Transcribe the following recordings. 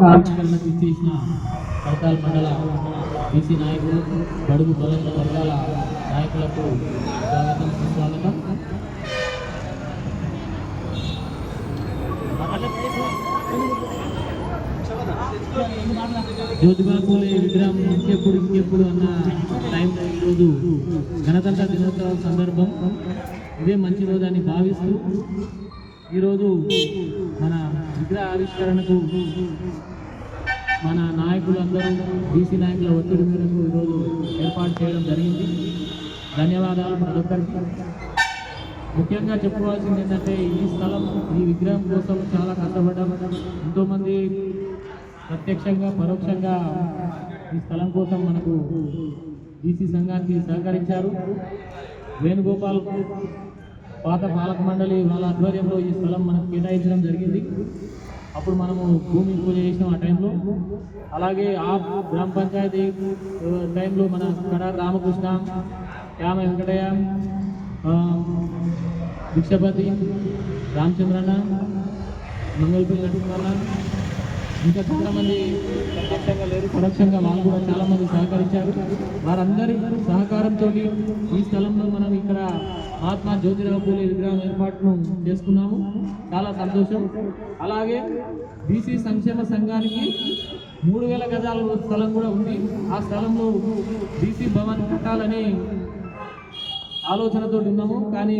పతాక ఆవిష్కరణకు ఇచ్చేసిన కడతాల్ మండల బీసీ నాయకులు బడుగు బలంత వర్గాల నాయకులకు స్వాగతం సుస్వాగతం. జ్యోతిబా పూలే విగ్రహం ఇంకెప్పుడు ఇంకెప్పుడు అన్న టైంలో ఈరోజు గణతంత్ర దినోత్సవం సందర్భం. ఇదే మంచి రోజు అని భావిస్తూ ఈరోజు మన విగ్రహ ఆవిష్కరణకు మన నాయకులందరూ బీసీ నాయకుల ఒత్తిడి మేరకు ఈరోజు ఏర్పాటు చేయడం జరిగింది. ధన్యవాదాలు ప్రతి ఒక్కరికి ముఖ్యంగా చెప్పుకోవాల్సింది ఏంటంటే ఈ స్థలం ఈ విగ్రహం కోసం చాలా కష్టపడ్డాం. ఎంతోమంది ప్రత్యక్షంగా పరోక్షంగా ఈ స్థలం కోసం మనకు బీసీ సంఘానికి సహకరించారు. వేణుగోపాల్ పాత పాలక మండలి వాళ్ళ ఆధ్వర్యంలో ఈ స్థలం మనకు కేటాయించడం జరిగింది. అప్పుడు మనము భూమి పూజ చేసినాం ఆ టైంలో అలాగే ఆ గ్రామ పంచాయతీ టైంలో మన కడ రామకృష్ణ యామ వెంకటయ్య ఆ, భిక్షపతి రామచంద్రన్న మంగళపల్లి నరసింహన్న ఇంకా చాలామంది ప్రత్యక్షంగా లేరు. పరోక్షంగా వాళ్ళు కూడా చాలామంది సహకరించారు. వారందరి సహకారంతో ఈ స్థలంలో మనం ఇక్కడ మహాత్మా జ్యోతిరావు పూలే విగ్రహం ఏర్పాటును చేసుకున్నాము. చాలా సంతోషం. అలాగే బీసీ సంక్షేమ సంఘానికి మూడు వేల గజాల స్థలం కూడా ఉంది. ఆ స్థలంలో బీసీ భవన్ కట్టాలని ఆలోచనతో ఉన్నాము. కానీ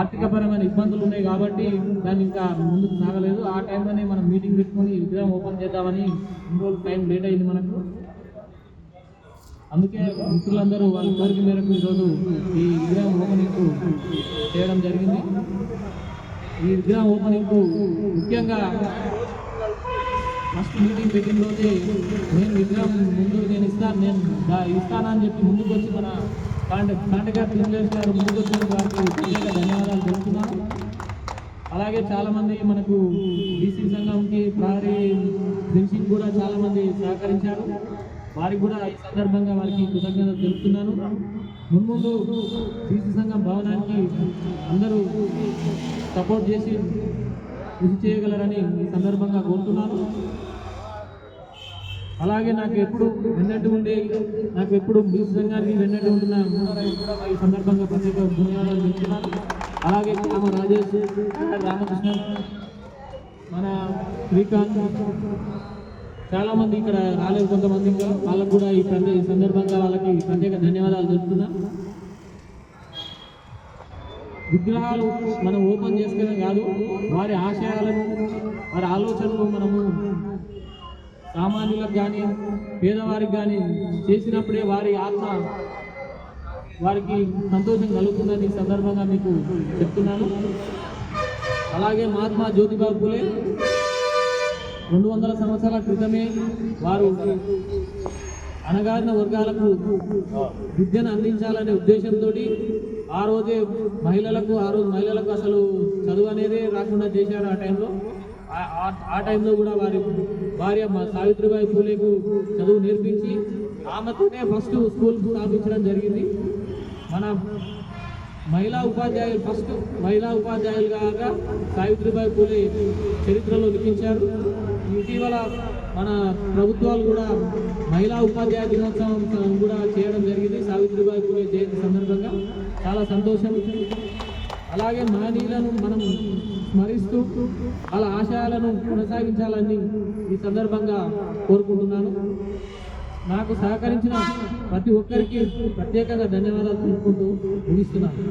ఆర్థికపరమైన ఇబ్బందులు ఉన్నాయి కాబట్టి దాన్ని ఇంకా ముందుకు సాగలేదు. ఆ టైంలోనే మనం మీటింగ్ పెట్టుకొని విగ్రహం ఓపెన్ చేద్దామని ఇన్ని రోజులు టైం లేట్ అయింది మనకు. అందుకే మిత్రులందరూ వాళ్ళ కోరిక మేరకు ఈరోజు ఈ విగ్రహం ఓపెనింగ్ చేయడం జరిగింది. ఈ విగ్రహం ఓపెనింగ్ ముఖ్యంగా ఫస్ట్ మీటింగ్ పెట్టిన రోజే నేను విగ్రహం ముందు నేను ఇస్తాను నేను ఇస్తానని చెప్పి ముందుకు వచ్చి మన కాంటాక్ట్ కాంటాక్ట్ ఇంగ్లీష్ గారు ముందుకు వచ్చిన వారికి ప్రత్యేక ధన్యవాదాలు తెలుపుతున్నాను. అలాగే చాలామంది మనకు బీసీ సంఘంకి ప్రహరీ ఫెన్సింగ్ కూడా చాలామంది సహకరించారు. వారికి కూడా ఈ సందర్భంగా వారికి కృతజ్ఞత తెలుపుతున్నాను. మున్ముందు బీసీ సంఘం భవనానికి అందరూ సపోర్ట్ చేసి కృషి చేయగలరని ఈ సందర్భంగా కోరుతున్నాను. అలాగే నాకు ఎప్పుడు వెన్నట్టు ఉండే నాకు ఎప్పుడు బీసీ సంఘానికి వెన్నట్టు ఉంటున్న ఈ సందర్భంగా ప్రత్యేక ధన్యవాదాలు చెప్తున్నాను అలాగే రామ రాజేష్ రామకృష్ణ మన శ్రీకాంత్ చాలా మంది ఇక్కడ రాలేదు కొంతమంది వాళ్ళకు కూడా ఈ ప్రత్యేక సందర్భంగా వాళ్ళకి ప్రత్యేక ధన్యవాదాలు తెలుపుతున్నా. విగ్రహాలు మనం ఓపెన్ చేసుకోవడం కాదు వారి ఆశయాలను వారి ఆలోచనలు మనము సామాన్యులకు కానీ పేదవారికి కానీ చేసినప్పుడే వారి ఆత్మ వారికి సంతోషం కలుగుతుందని ఈ సందర్భంగా మీకు చెప్తున్నాను. అలాగే మహాత్మా జ్యోతిబా పూలే రెండు వందల సంవత్సరాల క్రితమే వారు అణగారిన వర్గాలకు విద్యను అందించాలనే ఉద్దేశంతో ఆ రోజే మహిళలకు ఆ రోజు మహిళలకు అసలు చదువు అనేది రాకుండా చేశారు ఆ టైంలో. ఆ- టైంలో కూడా వారి భార్య సావిత్రిబాయి పూలేకు చదువు నేర్పించి ఆమెతోనే ఫస్ట్ స్కూల్ స్థాపించడం జరిగింది. మన మహిళా ఉపాధ్యాయులు ఫస్ట్ మహిళా ఉపాధ్యాయులుగా సావిత్రిబాయి పూలే చరిత్రలో లిఖించారు ఇటీవల మన ప్రభుత్వాలు కూడా మహిళా ఉపాధ్యాయ దినోత్సవం కూడా చేయడం జరిగింది. సావిత్రిబాయి పూలే జయంతి సందర్భంగా చాలా సంతోషం అలాగే మహనీయులను మనం స్మరిస్తూ వాళ్ళ ఆశయాలను కొనసాగించాలని ఈ సందర్భంగా కోరుకుంటున్నాను. నాకు సహకరించిన ప్రతి ఒక్కరికి ప్రత్యేకంగా ధన్యవాదాలు తెలుపుకుంటూ ముగిస్తున్నాను.